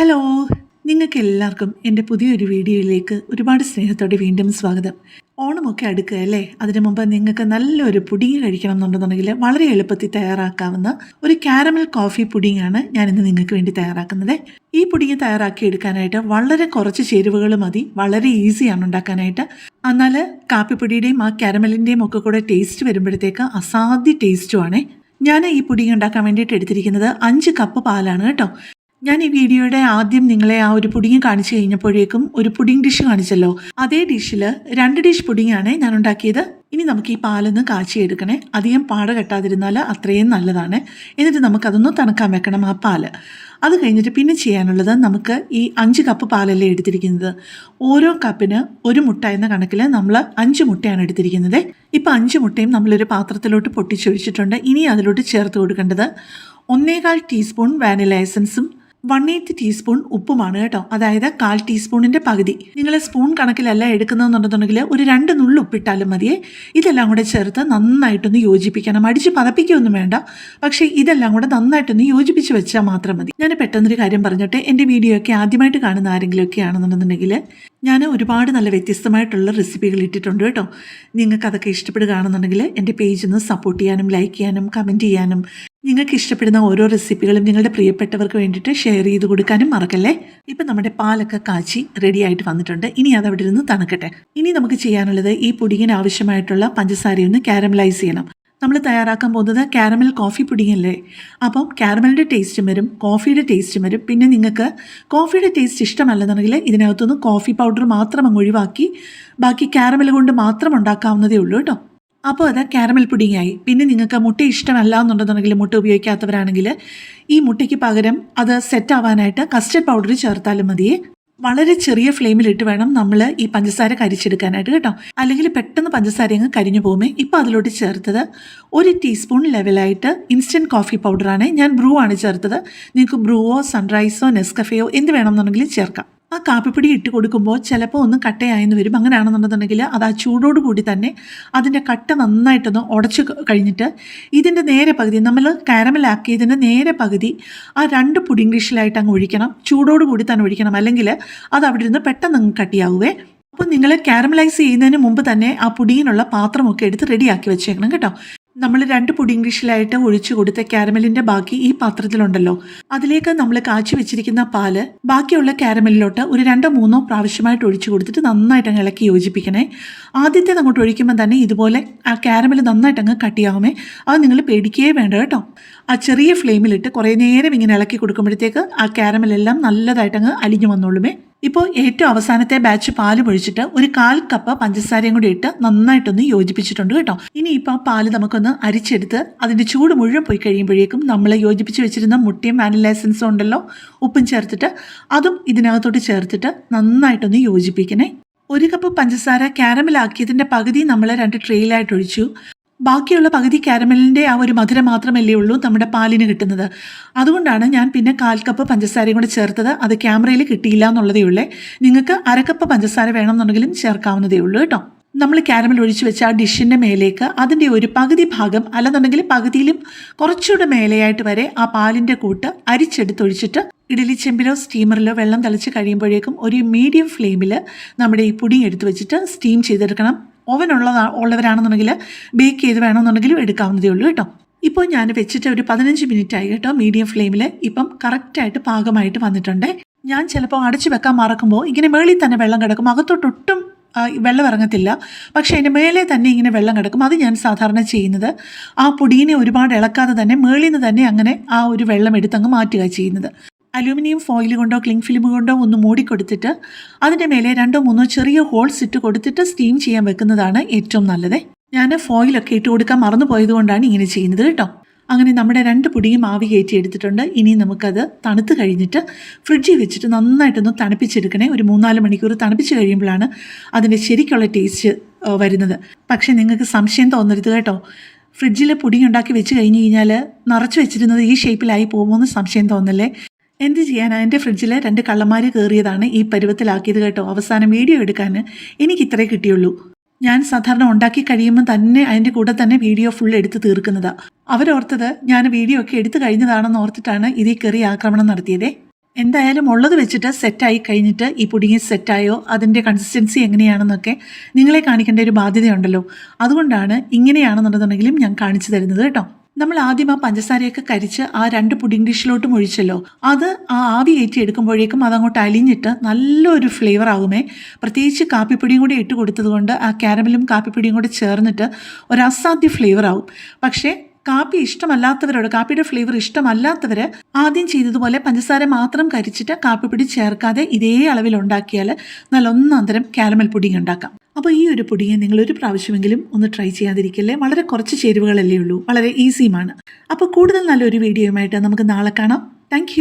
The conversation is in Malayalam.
ഹലോ നിങ്ങൾക്ക് എല്ലാവർക്കും എന്റെ പുതിയൊരു വീഡിയോയിലേക്ക് ഒരുപാട് സ്നേഹത്തോടെ വീണ്ടും സ്വാഗതം. ഓണമൊക്കെ അടുക്കുക അല്ലേ? അതിനു മുമ്പ് നിങ്ങൾക്ക് നല്ലൊരു പുഡിങ് കഴിക്കണം എന്നുണ്ടെന്നുണ്ടെങ്കിൽ വളരെ എളുപ്പത്തിൽ തയ്യാറാക്കാവുന്ന ഒരു കാരമൽ കോഫി പുഡിംഗ് ആണ് ഞാനിന്ന് നിങ്ങൾക്ക് വേണ്ടി തയ്യാറാക്കുന്നത്. ഈ പുഡിങ് തയ്യാറാക്കി എടുക്കാനായിട്ട് വളരെ കുറച്ച് ചേരുവകൾ മതി. വളരെ ഈസിയാണ് ഉണ്ടാക്കാനായിട്ട്. എന്നാൽ കാപ്പിപ്പൊടിയുടെയും ആ കാരമലിന്റെയും ഒക്കെ കൂടെ ടേസ്റ്റ് വരുമ്പോഴത്തേക്ക് അസാധ്യ ടേസ്റ്റുമാണ് ഞാൻ ഈ പുഡിങ് ഉണ്ടാക്കാൻ വേണ്ടിയിട്ട് എടുത്തിരിക്കുന്നത് അഞ്ച് കപ്പ് പാലാണ് കേട്ടോ. ഞാൻ ഈ വീഡിയോയുടെ ആദ്യം നിങ്ങളെ ആ ഒരു പുഡിങ് കാണിച്ചു കഴിഞ്ഞപ്പോഴേക്കും ഒരു പുഡിങ് ഡിഷ് കാണിച്ചല്ലോ. അതേ ഡിഷിൽ രണ്ട് ഡിഷ് പുഡിംഗ് ആണ് ഞാൻ ഉണ്ടാക്കിയത്. ഇനി നമുക്ക് ഈ പാലൊന്ന് കാച്ചിയെടുക്കണേ. അധികം പാട കെട്ടാതിരുന്നാൽ അത്രയും നല്ലതാണ്. എന്നിട്ട് നമുക്കതൊന്ന് തണുക്കാൻ വെക്കണം ആ പാൽ. അത് കഴിഞ്ഞിട്ട് പിന്നെ ചെയ്യാനുള്ളത് നമുക്ക് ഈ അഞ്ച് കപ്പ് പാലല്ലേ എടുത്തിരിക്കുന്നത്. ഓരോ കപ്പിന് ഒരു മുട്ട എന്ന കണക്കിൽ നമ്മൾ അഞ്ച് മുട്ടയാണ് എടുത്തിരിക്കുന്നത്. ഇപ്പം അഞ്ച് മുട്ടയും നമ്മളൊരു പാത്രത്തിലോട്ട് പൊട്ടിച്ചൊഴിച്ചിട്ടുണ്ട്. ഇനി അതിലോട്ട് ചേർത്ത് കൊടുക്കേണ്ടത് ഒന്നേകാൽ ടീസ്പൂൺ വാനില എസൻസും വൺ എയ്റ്റ് ടീസ്പൂൺ ഉപ്പുമാണ് കേട്ടോ. അതായത് കാൽ ടീസ്പൂണിന്റെ പകുതി. നിങ്ങൾ സ്പൂൺ കണക്കിലല്ല എടുക്കുന്നതെന്നുണ്ടെന്നുണ്ടെങ്കിൽ ഒരു രണ്ട് നുള്ളു ഉപ്പിട്ടാലും മതിയേ. ഇതെല്ലാം കൂടെ ചേർത്ത് നന്നായിട്ടൊന്ന് യോജിപ്പിക്കണം. അടിച്ച് പതപ്പിക്കുകയൊന്നും വേണ്ട. പക്ഷേ ഇതെല്ലാം കൂടെ നന്നായിട്ടൊന്ന് യോജിപ്പിച്ച് വെച്ചാൽ മാത്രം മതി. ഞാൻ പെട്ടെന്നൊരു കാര്യം പറഞ്ഞിട്ട്. എന്റെ വീഡിയോ ഒക്കെ ആദ്യമായിട്ട് കാണുന്ന ആരെങ്കിലും ഒക്കെ ആണെന്നുണ്ടെന്നുണ്ടെങ്കിൽ ഞാൻ ഒരുപാട് നല്ല വ്യത്യസ്തമായിട്ടുള്ള റെസിപ്പികൾ ഇട്ടിട്ടുണ്ട് കേട്ടോ. നിങ്ങൾക്ക് അതൊക്കെ ഇഷ്ടപ്പെടുകയാണെന്നുണ്ടെങ്കിൽ എന്റെ പേജ് ഒന്ന് സപ്പോർട്ട് ചെയ്യാനും ലൈക്ക് ചെയ്യാനും കമന്റ് ചെയ്യാനും നിങ്ങൾക്ക് ഇഷ്ടപ്പെടുന്ന ഓരോ റെസിപ്പികളും നിങ്ങളുടെ പ്രിയപ്പെട്ടവർക്ക് വേണ്ടിയിട്ട് ഷെയർ ചെയ്ത് കൊടുക്കാനും മറക്കല്ലേ? ഇപ്പം നമ്മുടെ പാലൊക്കെ കാച്ചി റെഡി ആയിട്ട് വന്നിട്ടുണ്ട്. ഇനി അത് അവിടെ ഇരുന്ന് തണുക്കട്ടെ. ഇനി നമുക്ക് ചെയ്യാനുള്ളത് ഈ പുഡിങ്ങിന് ആവശ്യമായിട്ടുള്ള പഞ്ചസാരയൊന്ന് കാരമലൈസ് ചെയ്യണം. നമ്മൾ തയ്യാറാക്കാൻ പോകുന്നത് കാരമൽ കോഫി പുഡിംഗ് അല്ലേ അപ്പം കാരമലിന്റെ ടേസ്റ്റും വരും കോഫിയുടെ ടേസ്റ്റും വരും. പിന്നെ നിങ്ങൾക്ക് കോഫിയുടെ ടേസ്റ്റ് ഇഷ്ടമല്ലെന്നുണ്ടെങ്കിൽ ഇതിനകത്തുനിന്ന് കോഫി പൗഡർ മാത്രം അങ്ങ് ഒഴിവാക്കി ബാക്കി കാരമൽ കൊണ്ട് മാത്രം ഉണ്ടാക്കാവുന്നതേ ഉള്ളൂ കേട്ടോ. അപ്പോൾ അത് കാരമൽ പുഡിംഗ് ആയി. പിന്നെ നിങ്ങൾക്ക് മുട്ട ഇഷ്ടമല്ല എന്നുണ്ടെന്നുണ്ടെങ്കിൽ മുട്ട ഉപയോഗിക്കാത്തവരാണെങ്കിൽ ഈ മുട്ടയ്ക്ക് പകരം അത് സെറ്റ് ആവാനായിട്ട് കസ്റ്റർഡ് പൗഡർ ചേർത്താലും മതിയേ. വളരെ ചെറിയ ഫ്ലെയിമിലിട്ട് വേണം നമ്മൾ ഈ പഞ്ചസാര കരിച്ചെടുക്കാനായിട്ട് കേട്ടോ. അല്ലെങ്കിൽ പെട്ടെന്ന് പഞ്ചസാര അങ്ങ് കരിഞ്ഞു പോകുമേ. ഇപ്പോൾ അതിലോട്ട് ചേർത്തത് ഒരു ടീസ്പൂൺ ലെവലായിട്ട് ഇൻസ്റ്റന്റ് കോഫി പൗഡറാണ്. ഞാൻ ബ്രൂ ആണ് ചേർത്തത്. നിങ്ങൾക്ക് ബ്രൂവോ സൺറൈസോ നെസ്കഫയോ എന്ത് വേണമെന്നുണ്ടെങ്കിലും ചേർക്കാം. ആ കാപ്പിപ്പൊടി ഇട്ട് കൊടുക്കുമ്പോൾ ചിലപ്പോൾ ഒന്ന് കട്ടയായെന്ന് വരും. അങ്ങനെയാണെന്നുണ്ടെന്നുണ്ടെങ്കിൽ അത് ആ ചൂടോട് കൂടി തന്നെ അതിന്റെ കട്ട നന്നായിട്ടൊന്ന് ഉടച്ച് കഴിഞ്ഞിട്ട് ഇതിന്റെ നേരെ പകുതി നമ്മൾ കാരമലാക്കിയതിന്റെ നേരെ പകുതി ആ രണ്ട് പുഡിംഗ് അങ്ങ് ഒഴിക്കണം. ചൂടോട് കൂടി തന്നെ ഒഴിക്കണം. അല്ലെങ്കിൽ അത് അവിടെ ഇരുന്ന് പെട്ടെന്ന് അങ്ങ് കട്ടിയാവുമേ അപ്പോൾ നിങ്ങൾ കാരമലൈസ് ചെയ്യുന്നതിന് മുമ്പ് തന്നെ ആ പുഡിങ്ങിനുള്ള പാത്രമൊക്കെ എടുത്ത് റെഡിയാക്കി വെച്ചേക്കണം കേട്ടോ. നമ്മൾ രണ്ട് പുഡിംഗ് ഡിഷിലായിട്ട് ഒഴിച്ചു കൊടുത്ത കാരമലിന്റെ ബാക്കി ഈ പാത്രത്തിലുണ്ടല്ലോ. അതിലേക്ക് നമ്മൾ കാച്ചി വെച്ചിരിക്കുന്ന പാൽ ബാക്കിയുള്ള കാരമലിലോട്ട് ഒരു രണ്ടോ മൂന്നോ പ്രാവശ്യമായിട്ട് ഒഴിച്ചു കൊടുത്തിട്ട് നന്നായിട്ട് അങ്ങ് ഇളക്കി യോജിപ്പിക്കണേ. ആദ്യത്തെ അങ്ങോട്ട് ഒഴിക്കുമ്പോൾ തന്നെ ഇതുപോലെ ആ കാരമൽ നന്നായിട്ട് അങ്ങ് കട്ടിയാവുമേ. അത് നിങ്ങൾ പേടിക്കുകയേ വേണ്ട കേട്ടോ. ആ ചെറിയ ഫ്ലെയിമിലിട്ട് കുറേ നേരം ഇങ്ങനെ ഇളക്കി കൊടുക്കുമ്പോഴത്തേക്ക് ആ കാരമലെല്ലാം നല്ലതായിട്ടങ്ങ് അലിഞ്ഞു വന്നോളുമേ. ഇപ്പോൾ ഏറ്റവും അവസാനത്തെ ബാച്ച് പാൽ പൊഴിച്ചിട്ട് ഒരു കാൽ കപ്പ് പഞ്ചസാരയും കൂടി ഇട്ട് നന്നായിട്ടൊന്ന് യോജിപ്പിച്ചിട്ടുണ്ട് കേട്ടോ. ഇനി ഇപ്പോൾ പാൽ നമുക്കൊന്ന് അരിച്ചെടുത്ത് അതിന്റെ ചൂട് മുഴുവൻ പോയി കഴിയുമ്പോഴേക്കും നമ്മൾ യോജിപ്പിച്ച് വെച്ചിരുന്ന മുട്ടയും വാനില എസൻസും ഉണ്ടല്ലോ ഉപ്പും ചേർത്തിട്ട് അതും ഇതിനകത്തോട്ട് ചേർത്തിട്ട് നന്നായിട്ടൊന്ന് യോജിപ്പിക്കണേ. ഒരു കപ്പ് പഞ്ചസാര കാരമലാക്കിയതിന്റെ പകുതി നമ്മൾ രണ്ട് ട്രെയിലായിട്ട് ഒഴിച്ചു. ബാക്കിയുള്ള പകുതി കാരമലിന്റെ ആ ഒരു മധുരം മാത്രമല്ലേ ഉള്ളൂ നമ്മുടെ പാലിന് കിട്ടുന്നത്. അതുകൊണ്ടാണ് ഞാൻ പിന്നെ കാൽ കപ്പ് പഞ്ചസാരയും കൂടെ ചേർത്തത്. അത് ക്യാമറയിൽ കിട്ടിയില്ല എന്നുള്ളതേ ഉള്ളേ. നിങ്ങൾക്ക് അരക്കപ്പ് പഞ്ചസാര വേണമെന്നുണ്ടെങ്കിലും ചേർക്കാവുന്നതേ ഉള്ളൂ കേട്ടോ. നമ്മൾ കാരമൽ ഒഴിച്ചു വെച്ച ആ ഡിഷിന്റെ മേലേക്ക് അതിന്റെ ഒരു പകുതി ഭാഗം അല്ലെന്നുണ്ടെങ്കിൽ പകുതിയിലും കുറച്ചുകൂടെ മേലെയായിട്ട് വരെ ആ പാലിന്റെ കൂട്ട് അരിച്ചെടുത്തൊഴിച്ചിട്ട് ഇഡലി ചെമ്പിലോ സ്റ്റീമറിലോ വെള്ളം തളിച്ച് കഴിയുമ്പോഴേക്കും ഒരു മീഡിയം ഫ്ലെയിമിൽ നമ്മുടെ ഈ പുഡിംഗ് എടുത്തു വെച്ചിട്ട് സ്റ്റീം ചെയ്തെടുക്കണം. ഓവൻ ഉള്ളതാ ഉള്ളവരാണെന്നുണ്ടെങ്കിൽ ബേക്ക് ചെയ്ത് വേണമെന്നുണ്ടെങ്കിലും എടുക്കാവുന്നതേ ഉള്ളൂ കേട്ടോ. ഇപ്പോൾ ഞാൻ വെച്ചിട്ട് ഒരു പതിനഞ്ച് മിനിറ്റ് ആയി കേട്ടോ മീഡിയം ഫ്ലെയിമിൽ ഇപ്പം കറക്റ്റായിട്ട് പാകമായിട്ട് വന്നിട്ടുണ്ട്. ഞാൻ ചിലപ്പോൾ അടച്ചു വെക്കാൻ മറക്കുമ്പോൾ ഇങ്ങനെ മേളിൽ തന്നെ വെള്ളം കിടക്കും. അകത്തോട്ടൊട്ടും വെള്ളം ഇറങ്ങത്തില്ല. പക്ഷേ അതിന്റെ മേലെ തന്നെ ഇങ്ങനെ വെള്ളം കിടക്കും. അത് ഞാൻ സാധാരണ ചെയ്യുന്നത് ആ പൊടീനെ ഒരുപാട് ഇളക്കാതെ തന്നെ മേളിൽ നിന്ന് തന്നെ അങ്ങനെ ആ ഒരു വെള്ളം എടുത്തങ്ങ് മാറ്റുക ചെയ്യുന്നത്. അലൂമിനിയം ഫോയിൽ കൊണ്ടോ ക്ലിങ് ഫിലിം കൊണ്ടോ ഒന്ന് മൂടിക്കൊടുത്തിട്ട് അതിന്റെ മേലെ രണ്ടോ മൂന്നോ ചെറിയ ഹോൾസ് ഇട്ട് കൊടുത്തിട്ട് സ്റ്റീം ചെയ്യാൻ വെക്കുന്നതാണ് ഏറ്റവും നല്ലത്. ഞാൻ ഫോയിലൊക്കെ ഇട്ട് കൊടുക്കാൻ മറന്നു പോയതുകൊണ്ടാണ് ഇങ്ങനെ ചെയ്യുന്നത് കേട്ടോ. അങ്ങനെ നമ്മുടെ രണ്ട് പൊടിയും ആവി കയറ്റി എടുത്തിട്ടുണ്ട്. ഇനി നമുക്കത് തണുത്ത് കഴിഞ്ഞിട്ട് ഫ്രിഡ്ജിൽ വെച്ചിട്ട് നന്നായിട്ടൊന്ന് തണുപ്പിച്ചെടുക്കണേ. ഒരു മൂന്നാൽ മണിക്കൂർ തണുപ്പിച്ച് കഴിയുമ്പോഴാണ് അതിന്റെ ശരിക്കുള്ള ടേസ്റ്റ് വരുന്നത്. പക്ഷേ നിങ്ങൾക്ക് സംശയം തോന്നരുത് കേട്ടോ. ഫ്രിഡ്ജിൽ പൊടി ഉണ്ടാക്കി വെച്ച് കഴിഞ്ഞ് കഴിഞ്ഞാൽ നിറച്ച് വെച്ചിരുന്നത് ഈ ഷേപ്പിലായി പോകുമോ എന്ന് സംശയം തോന്നല്ലേ? എന്ത് ചെയ്യാനാ? എന്റെ ഫ്രിഡ്ജിൽ രണ്ട് കള്ളന്മാർ കയറിയതാണ് ഈ പരുവത്തിലാക്കിയത് കേട്ടോ. അവസാനം വീഡിയോ എടുക്കാൻ എനിക്ക് ഇത്രേ കിട്ടിയുള്ളൂ. ഞാൻ സാധാരണ ഉണ്ടാക്കി കഴിയുമ്പോൾ തന്നെ അതിന്റെ കൂടെ തന്നെ വീഡിയോ ഫുൾ എടുത്ത് തീർക്കുന്നതാണ് അവരോർത്തത് ഞാൻ വീഡിയോ ഒക്കെ എടുത്തു കഴിഞ്ഞതാണെന്ന് ഓർത്തിട്ടാണ് ഇതിൽ കയറി ആക്രമണം നടത്തിയതേ. എന്തായാലും ഉള്ളത് വെച്ചിട്ട് സെറ്റായി കഴിഞ്ഞിട്ട് ഈ പുഡിങ് സെറ്റായോ അതിന്റെ കൺസിസ്റ്റൻസി എങ്ങനെയാണെന്നൊക്കെ നിങ്ങളെ കാണിക്കേണ്ട ഒരു ബാധ്യതയുണ്ടല്ലോ. അതുകൊണ്ടാണ് ഇങ്ങനെയാണെന്നുണ്ടെന്നുണ്ടെങ്കിലും ഞാൻ കാണിച്ചു തരുന്നത് കേട്ടോ. നമ്മൾ ആദ്യം ആ പഞ്ചസാരയൊക്കെ കരിച്ച് ആ രണ്ട് പുഡിംഗ് ഡിഷിലോട്ടും ഒഴിച്ചല്ലോ. അത് ആ ആവി ഏറ്റെടുക്കുമ്പോഴേക്കും അതങ്ങോട്ട് അലിഞ്ഞിട്ട് നല്ലൊരു ഫ്ലേവർ ആകുമേ പ്രത്യേകിച്ച് കാപ്പിപ്പൊടിയും കൂടി ഇട്ട് കൊടുത്തതുകൊണ്ട് ആ കാരമലും കാപ്പിപ്പൊടിയും കൂടി ചേർന്നിട്ട് ഒരു അസാധ്യ ഫ്ലേവർ ആവും. പക്ഷേ കാപ്പി ഇഷ്ടമല്ലാത്തവരോട് കാപ്പിയുടെ ഫ്ലേവർ ഇഷ്ടമല്ലാത്തവർ ആദ്യം ചെയ്തതുപോലെ പഞ്ചസാര മാത്രം കരിച്ചിട്ട് കാപ്പിപ്പൊടി ചേർക്കാതെ ഇതേ അളവിൽ ഉണ്ടാക്കിയാൽ നല്ല ഒന്നാന്തരം തരം കാരമൽ പുഡിംഗ് ഉണ്ടാക്കാം. അപ്പോൾ ഈ ഒരു പൊടിയെ നിങ്ങൾ ഒരു പ്രാവശ്യമെങ്കിലും ഒന്ന് ട്രൈ ചെയ്യാതിരിക്കല്ലേ? വളരെ കുറച്ച് ചേരുവകളല്ലേ ഉള്ളൂ. വളരെ ഈസിയുമാണ് അപ്പോൾ കൂടുതൽ നല്ലൊരു വീഡിയോയുമായിട്ട് നമുക്ക് നാളെ കാണാം. താങ്ക്